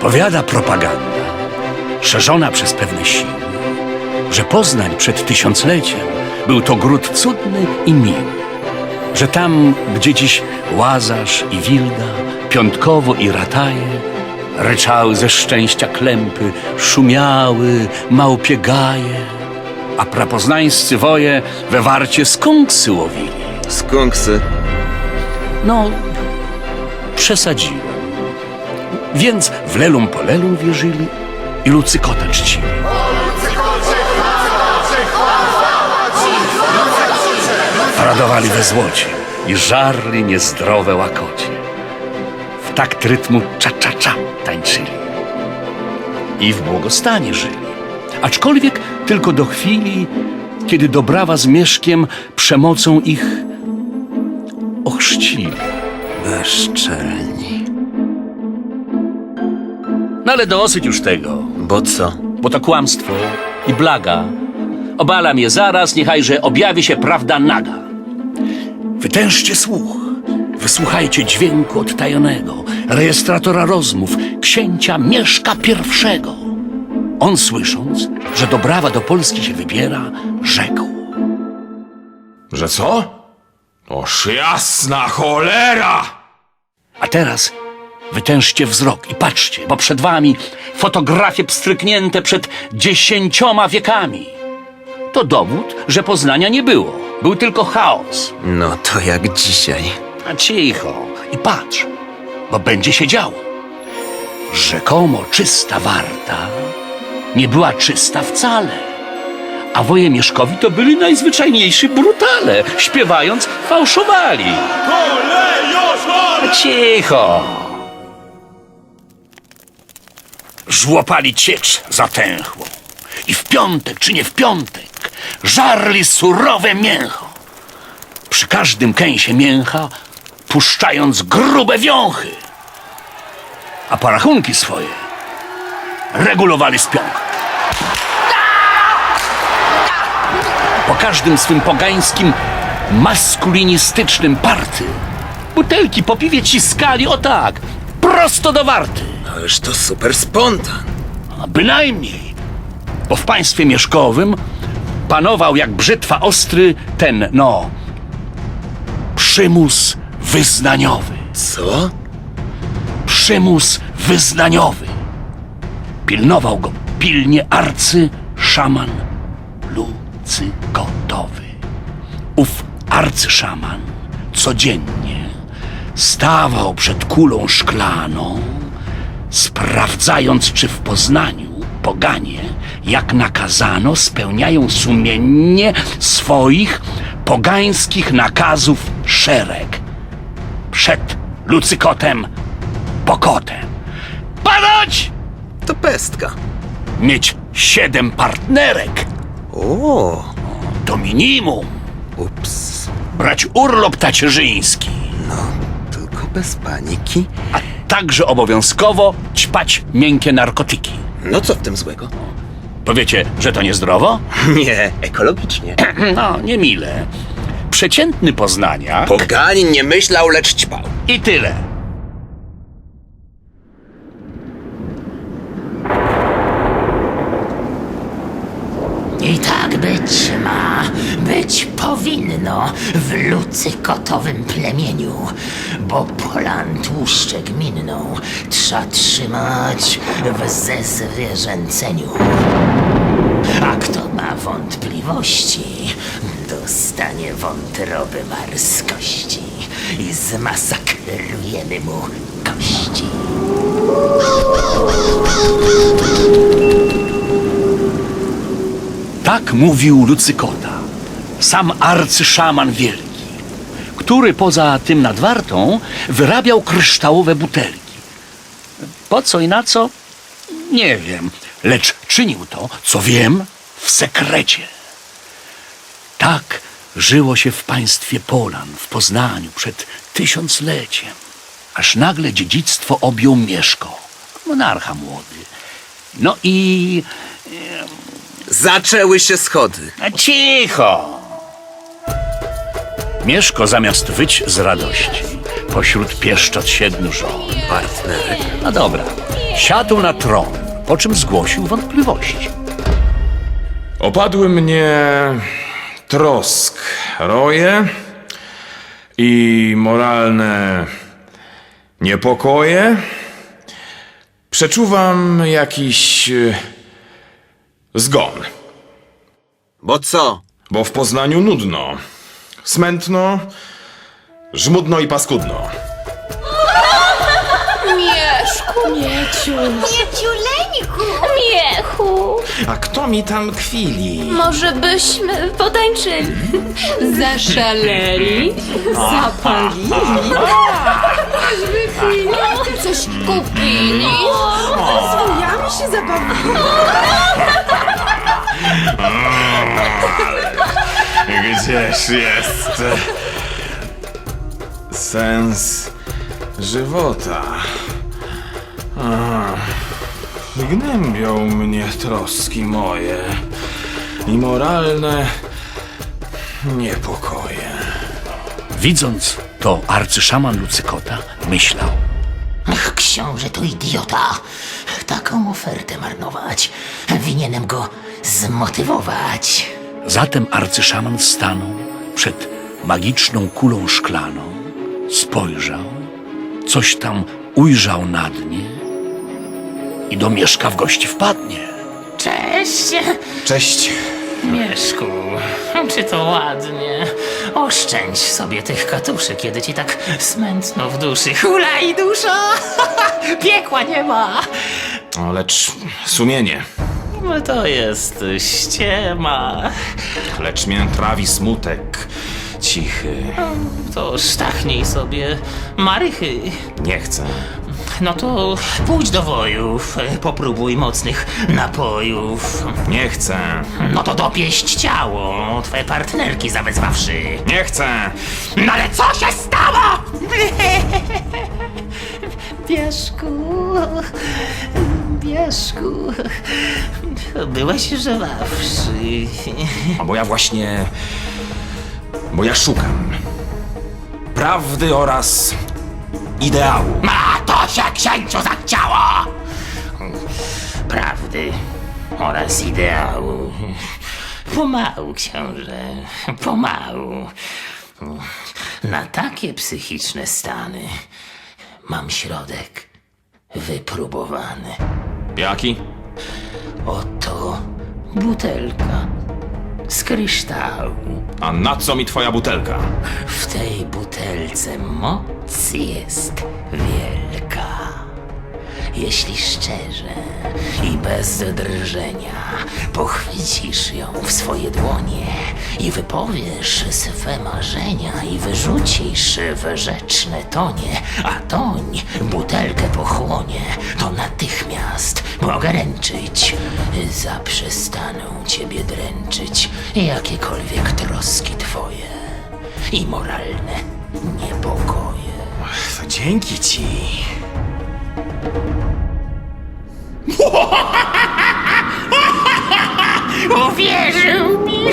Powiada propaganda, szerzona przez pewne siły, że Poznań przed tysiącleciem był to gród cudny i miły, że tam, gdzie dziś Łazarz i Wilda, Piątkowo i Rataje, ryczały ze szczęścia klępy, szumiały małpie gaje, a prapoznańscy woje we warcie skunksy łowili. Skunksy. No, przesadziłem. Więc w lelum polelum wierzyli i lucykota czcili. Radowali we złocie i żarli niezdrowe łakocie. Takt rytmu cza-cza-cza tańczyli. I w błogostanie żyli. Aczkolwiek tylko do chwili, kiedy Dobrawa z Mieszkiem przemocą ich ochrzcili. Bezczelni. No ale dosyć już tego, Bo co? bo to kłamstwo i blaga. Obalam je zaraz, niechajże objawi się prawda naga. Wytężcie słuch, wysłuchajcie dźwięku odtajonego, rejestratora rozmów, księcia Mieszka pierwszego. On słysząc, że Dobrawa do Polski się wybiera, rzekł. Że co? Oż jasna cholera! A teraz wytężcie wzrok i patrzcie, bo przed wami fotografie pstryknięte przed dziesięcioma wiekami. To dowód, że Poznania nie było. Był tylko chaos. No to jak dzisiaj. A cicho i patrz, bo będzie się działo. Rzekomo czysta warta nie była czysta wcale. A woje Mieszkowi to byli najzwyczajniejsi brutale. Śpiewając, fałszowali. A Cicho! Żłopali ciecz zatęchłą. I w piątek, czy nie w piątek, żarli surowe mięcho. Przy każdym kęsie mięcha puszczając grube wiąchy. A parachunki swoje regulowali z pionka. Po każdym swym pogańskim, maskulinistycznym party butelki po piwie ciskali o tak, prosto do warty. Ależ to super spontan. A bynajmniej, bo w państwie mieszkowym panował jak brzytwa ostry ten, no, przymus wyznaniowy. Co? Przymus wyznaniowy. Pilnował go pilnie arcy szaman lucykotowy. Ów arcyszaman codziennie stawał przed kulą szklaną, sprawdzając, czy w Poznaniu poganie, jak nakazano, spełniają sumiennie swoich pogańskich nakazów szereg. Przed lucykotem pokotem. Padać! To pestka. Mieć siedem partnerek O, to minimum. ups. Brać urlop tacierzyński, No, tylko bez paniki. a także obowiązkowo ćpać miękkie narkotyki. No co w tym złego? Powiecie, że to niezdrowo? Nie, ekologicznie. No, niemile. Przeciętny Poznania Poganin nie myślał, lecz ćpał. i tyle. I tak być ma, być powinno w lucykotowym plemieniu, bo polan tłuszcze gminną trza trzymać w zezwierzęceniu. A kto ma wątpliwości, dostanie wątroby marskości i zmasakrujemy mu kości. Tak mówił Lucykota, sam arcyszaman wielki, który poza tym nadwartą wyrabiał kryształowe butelki. Po co i na co? Nie wiem, lecz czynił to, co wiem, w sekrecie. Tak żyło się w państwie Polan, w Poznaniu, przed tysiącleciem, aż nagle dziedzictwo objął Mieszko, monarcha młody. No i Zaczęły się schody. A cicho! Mieszko zamiast wyć z radości, pośród pieszczot siedmiu żon, partnerek, a dobra, siadł na tron, po czym zgłosił wątpliwości. Opadły mnie trosk, roje i moralne niepokoje. Przeczuwam jakiś e, zgon, Bo co? bo w Poznaniu nudno, smętno, żmudno i paskudno. Mieszku, Mieciu, Mieciuleńku! Miechu, A kto mi tam kwili? może byśmy potańczyli? Zaszaleli? Zapalili? Wypili? Coś kupili? Zwojami się zabawili? Gdzież jest sens żywota? A, gnębią mnie troski moje i moralne niepokoje. Widząc to, arcyszaman Lucykota myślał. Ach, książę to idiota. Taką ofertę marnować. Winienem go zmotywować. Zatem arcyszaman stanął przed magiczną kulą szklaną, spojrzał, coś tam ujrzał na dnie i do mieszka w gości wpadnie. Cześć, Cześć. Mieszku. Czy to ładnie? Oszczędź sobie tych katuszy, kiedy ci tak smętno w duszy. Hula i dusza! Piekła nie ma! O, lecz sumienie, No to jest ściema. lecz mnie trawi smutek cichy. To sztachnij sobie marychy. Nie chcę. No to pójdź do wojów, popróbuj mocnych napojów. Nie chcę. No to dopieść ciało, twoje partnerki zawezwawszy. Nie chcę. No ale co się stało? Bieszku, Bieszku, byłeś żywawszy. A bo ja właśnie. Bo ja szukam prawdy oraz ideału. A to się księciu zachciało! Prawdy oraz ideału. Pomału, książę, pomału. Na takie psychiczne stany mam środek wypróbowany. Jaki? Oto butelka z kryształu. A na co mi twoja butelka? W tej butelce moc jest wielka. Jeśli szczerze i bez drżenia pochwycisz ją w swoje dłonie i wypowiesz swe marzenia i wyrzucisz w rzeczne tonie, a toń butelkę pochłonie, to natychmiast mogę ręczyć. Zaprzestaną ciebie dręczyć jakiekolwiek troski twoje i moralne niepokoje. To dzięki ci. Uwierzył mi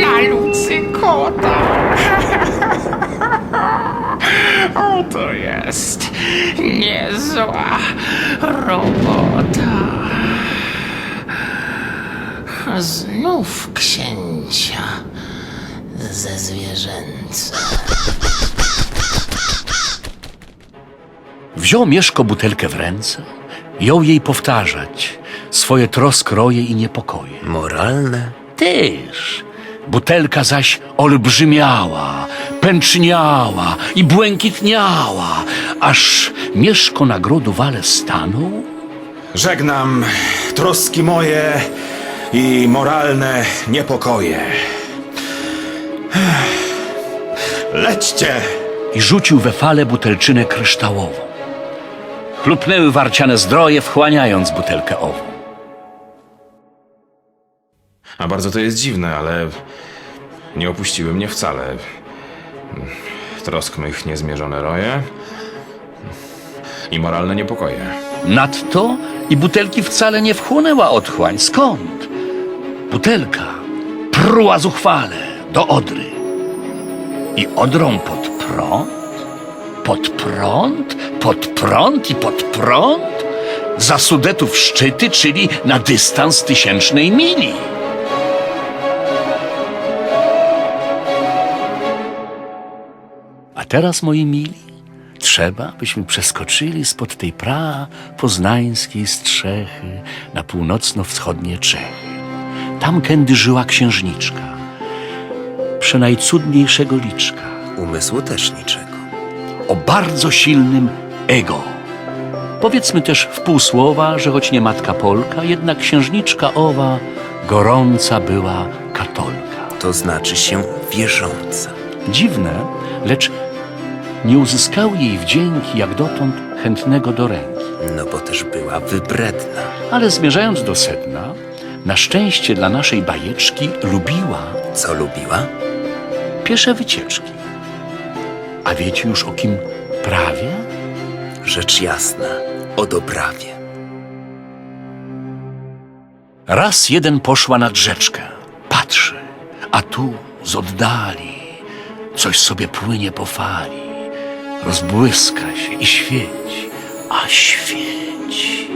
na lucy kota. O, to jest niezła robota. Znów księcia ze zwierzęca. Wziął Mieszko butelkę w ręce, jął jej powtarzać swoje troskroje i niepokoje. Moralne? Tyż. Butelka zaś olbrzymiała, pęczniała i błękitniała, aż Mieszko na grodu wale stanął Żegnam troski moje i moralne niepokoje. Lećcie! i rzucił we fale butelczynę kryształową. Chlupnęły warciane zdroje, wchłaniając butelkę ową. A bardzo to jest dziwne, ale nie opuściły mnie wcale. Trosk mych niezmierzone roje i moralne niepokoje. Nadto i butelki wcale nie wchłonęła otchłań. Skąd? Butelka pruła zuchwale do Odry. I Odrą pod prąd? Pod prąd? Pod prąd i pod prąd? Za Sudetów szczyty, czyli na dystans tysięcznej mili. Teraz, moi mili, trzeba, byśmy przeskoczyli spod tej pra poznańskiej strzechy na północno-wschodnie Czechy. Tam kędy żyła księżniczka, przenajcudniejszego liczka, Umysłu też niczego. o bardzo silnym ego. Powiedzmy też w pół słowa, że choć nie matka Polka, jednak księżniczka owa gorąca była katolka. To znaczy się wierząca. Dziwne, lecz nie uzyskały jej wdzięki jak dotąd chętnego do ręki. No bo też była wybredna. Ale zmierzając do sedna, na szczęście dla naszej bajeczki lubiła Co lubiła? piesze wycieczki. A wiecie już o kim prawie? Rzecz jasna. O doprawie. Raz jeden poszła nad rzeczkę. Patrzy, a tu z oddali coś sobie płynie po fali. Rozbłyska się i świeci, a świeci.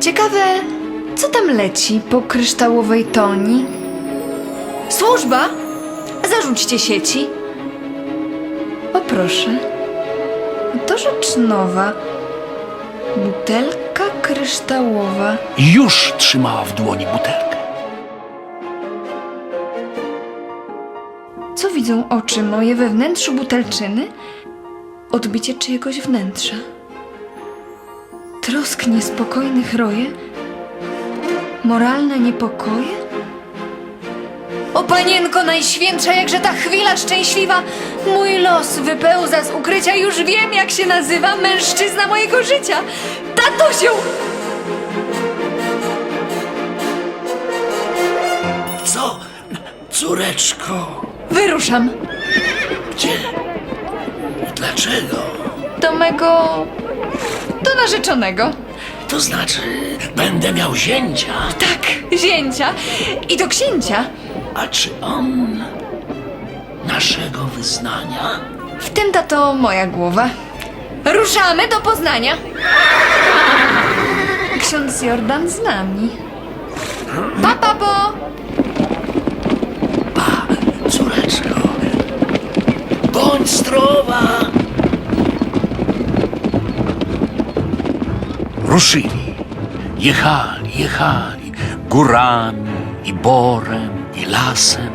Ciekawe, co tam leci po kryształowej toni? Służba! Zarzućcie sieci. O proszę. To rzecz nowa. Butelka kryształowa. Już trzymała w dłoni butelkę. Co widzą oczy moje we wnętrzu butelczyny? Odbicie czyjegoś wnętrza. Trosk niespokojnych roje? Moralne niepokoje? O panienko najświętsza, jakże ta chwila szczęśliwa! Mój los wypełza z ukrycia, już wiem jak się nazywa mężczyzna mojego życia! Tatusiu! Co? Córeczko, Wyruszam gdzie? Dlaczego? do mego... do narzeczonego. To znaczy, będę miał zięcia. Tak, zięcia i do księcia. A czy on naszego wyznania? W tym tato moja głowa. Ruszamy do Poznania. Ksiądz Jordan z nami. Pa, papo! Córeczko, bądź zdrowa. Ruszyli, jechali, jechali górami i borem i lasem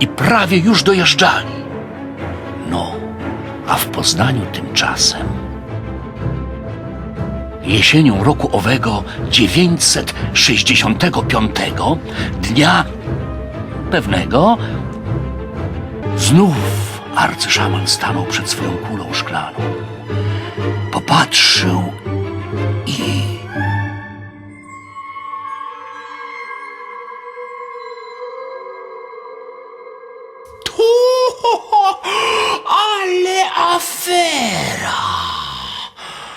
i prawie już dojeżdżali. No, a w Poznaniu tymczasem jesienią roku owego 965 dnia pewnego Znów arcyszaman stanął przed swoją kulą szklaną. Popatrzył i... Ale afera!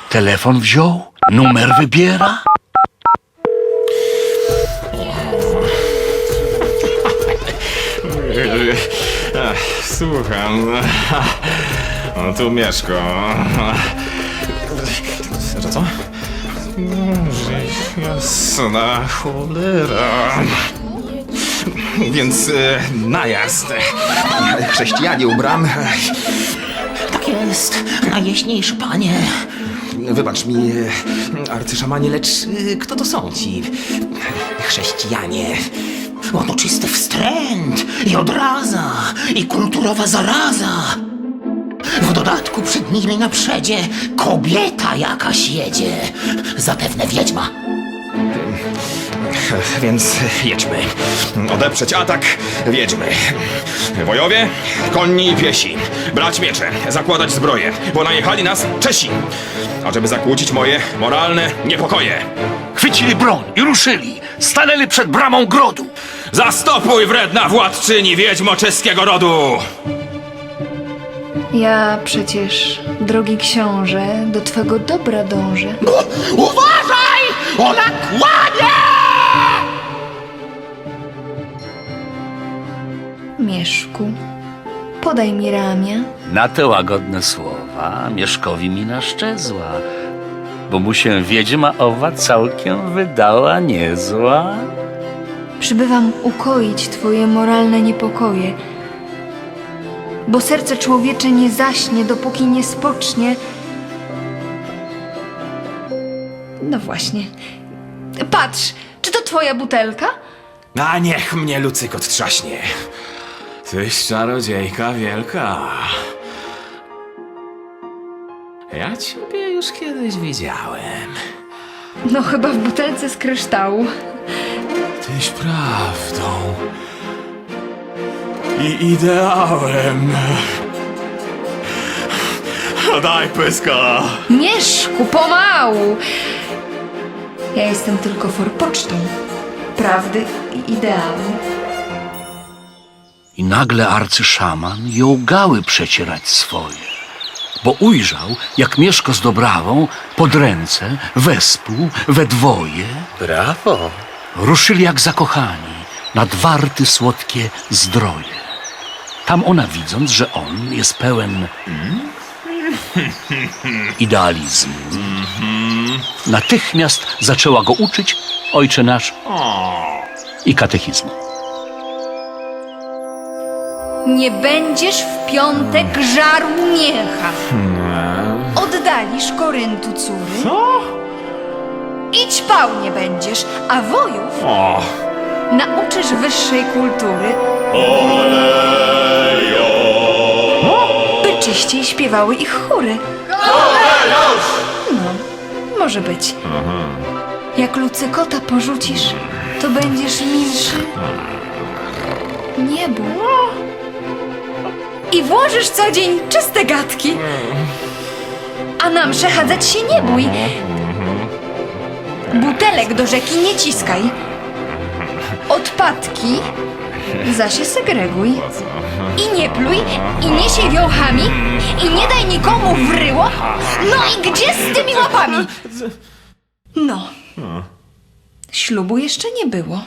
Telefon wziął, numer wybiera. Słucham. No tu Mieszko. Co? Jasna cholera. Więc e, najazd. Chrześcijanie u bram. Tak jest, najjaśniejszy panie. Wybacz mi, e, arcyszamanie, lecz e, kto to są ci chrześcijanie? Oto czysty wstręt i odraza i kulturowa zaraza. W dodatku przed nimi na przedzie kobieta jakaś jedzie. Zapewne wiedźma. Więc jedźmy. Odeprzeć atak, wiedźmy. Wojowie, konni i piesi. Brać miecze, zakładać zbroje, bo najechali nas Czesi. A żeby zakłócić moje moralne niepokoje. Chwycili broń i ruszyli. Stanęli przed bramą grodu. Zastopuj, wredna władczyni wiedźmo czeskiego rodu! Ja przecież, drogi książę, do twego dobra dążę. Uważaj! Ona kłamie! Mieszku, podaj mi ramię. Na te łagodne słowa Mieszkowi mina szczezła, bo mu się wiedźma owa całkiem wydała niezła. Przybywam ukoić twoje moralne niepokoje, bo serce człowiecze nie zaśnie, dopóki nie spocznie. No właśnie. Patrz, czy to twoja butelka? A niech mnie Lucykot trzaśnie. Tyś czarodziejka wielka. Ja ciebie już kiedyś widziałem. No chyba w butelce z kryształu. Tyś prawdą i ideałem. Daj pyska. Mieszku, pomału! Ja jestem tylko forpocztą prawdy i ideału. I nagle arcyszaman jął gały przecierać swoje, bo ujrzał, jak Mieszko z Dobrawą pod ręce, wespół, we dwoje, Brawo! ruszyli jak zakochani nad warty słodkie zdroje. Tam ona widząc, że on jest pełen idealizmu, natychmiast zaczęła go uczyć Ojcze Nasz i katechizmu. Nie będziesz w piątek żarł miecha. Oddalisz Koryntu córy. Co? Idź pał nie będziesz, a wojów O, nauczysz wyższej kultury. By czyściej śpiewały ich chóry. No, może być. Jak lucykota porzucisz, to będziesz milszy niebu. I włożysz co dzień czyste gadki. A nam przechadzać się nie bój. Butelek do rzeki nie ciskaj. Odpadki zaś się segreguj. I nie pluj, i nie się wiołchami, i nie daj nikomu wryło. No i gdzie z tymi łapami? No. Ślubu jeszcze nie było.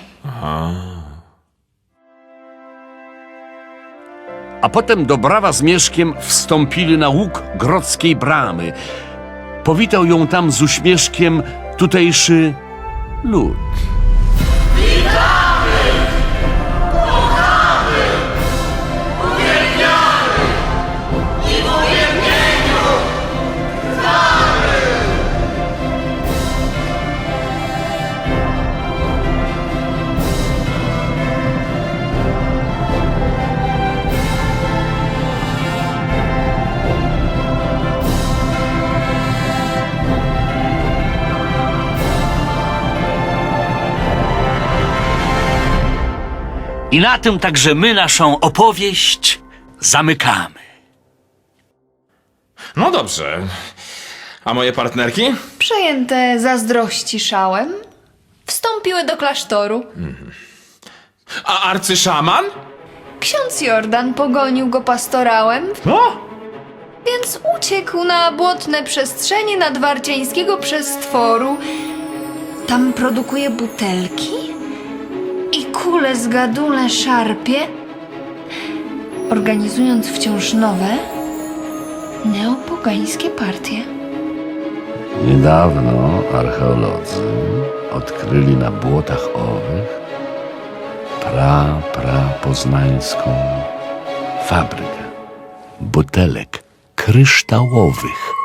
A potem Dobrawa z Mieszkiem wstąpili na łuk grodzkiej bramy. Powitał ją tam z uśmieszkiem tutejszy lud. I na tym także my naszą opowieść zamykamy. no dobrze. A moje partnerki? Przejęte zazdrości szałem, wstąpiły do klasztoru. A arcyszaman? Ksiądz Jordan pogonił go pastorałem, O! więc uciekł na błotne przestrzenie nadwarciańskiego przestworu. Tam produkuje butelki kule z gadule szarpie, organizując wciąż nowe neopogańskie partie. Niedawno archeolodzy odkryli na błotach owych pra, pra poznańską fabrykę butelek kryształowych.